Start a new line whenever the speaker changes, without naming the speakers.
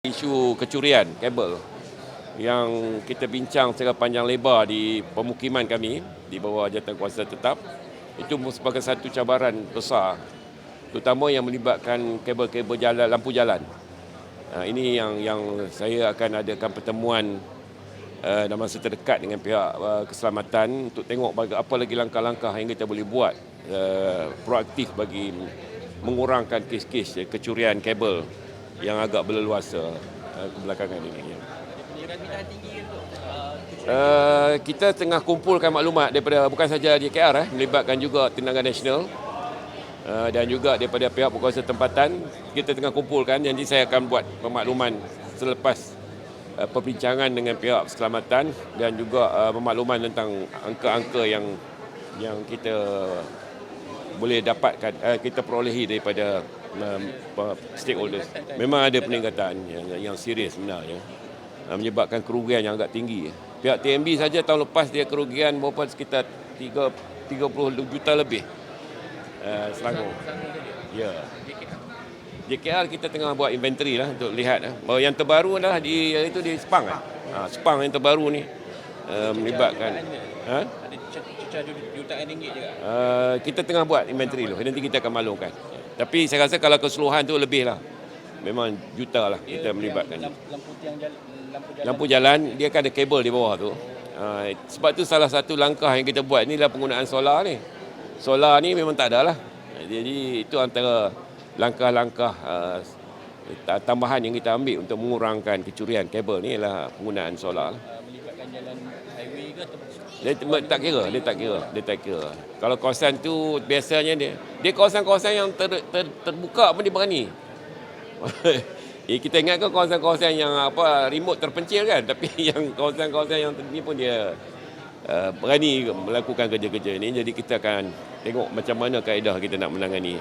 Isu kecurian kabel yang kita bincang secara panjang lebar di pemukiman kami di bawah jawatan kuasa tetap itu sebagai satu cabaran besar terutama yang melibatkan kabel-kabel jalan lampu jalan. Ha, ini yang yang saya akan adakan pertemuan uh, dalam masa terdekat dengan pihak uh, keselamatan untuk tengok apa lagi langkah-langkah yang kita boleh buat uh, proaktif bagi mengurangkan kes-kes kecurian kabel yang agak berleluasa uh, kebelakangan ini. Uh, kita tengah kumpulkan maklumat daripada bukan saja di KR eh, melibatkan juga tindakan nasional uh, dan juga daripada pihak berkuasa tempatan kita tengah kumpulkan jadi saya akan buat pemakluman selepas uh, perbincangan dengan pihak keselamatan dan juga uh, pemakluman tentang angka-angka yang yang kita boleh dapatkan uh, kita perolehi daripada um, stakeholders. Memang ada peningkatan yang, yang serius sebenarnya uh, menyebabkan kerugian yang agak tinggi. Pihak TMB saja tahun lepas dia kerugian berapa sekitar 3, 30 juta lebih uh, Selangor. Ya. JKR kita tengah buat inventory lah untuk lihat. Bahawa yang terbaru adalah di itu di Sepang. Ha, Sepang yang terbaru ni uh, melibatkan. Ha?
Ada cecah jutaan ringgit juga.
Uh, kita tengah buat inventory dulu. Nanti kita akan maklumkan. Tapi saya rasa kalau keseluruhan tu lebih lah. Memang juta lah kita melibatkan.
Lampu, lampu tiang jalan, lampu jalan.
Lampu jalan dia akan ada kabel di bawah tu. Uh, sebab tu salah satu langkah yang kita buat ni adalah penggunaan solar ni. Solar ni memang tak ada lah. Jadi itu antara langkah-langkah uh, tambahan yang kita ambil untuk mengurangkan kecurian kabel ni adalah penggunaan solar. lah.
Melibatkan jalan highway ke atau
Dia tak kira, dia tak kira, dia tak kira. Kalau kawasan tu biasanya dia dia kawasan-kawasan yang ter, ter, terbuka pun dia berani. eh, kita ingatkan kawasan-kawasan yang apa remote terpencil kan, tapi yang kawasan-kawasan yang ni pun dia uh, berani melakukan kerja-kerja ni. Jadi kita akan tengok macam mana kaedah kita nak menangani.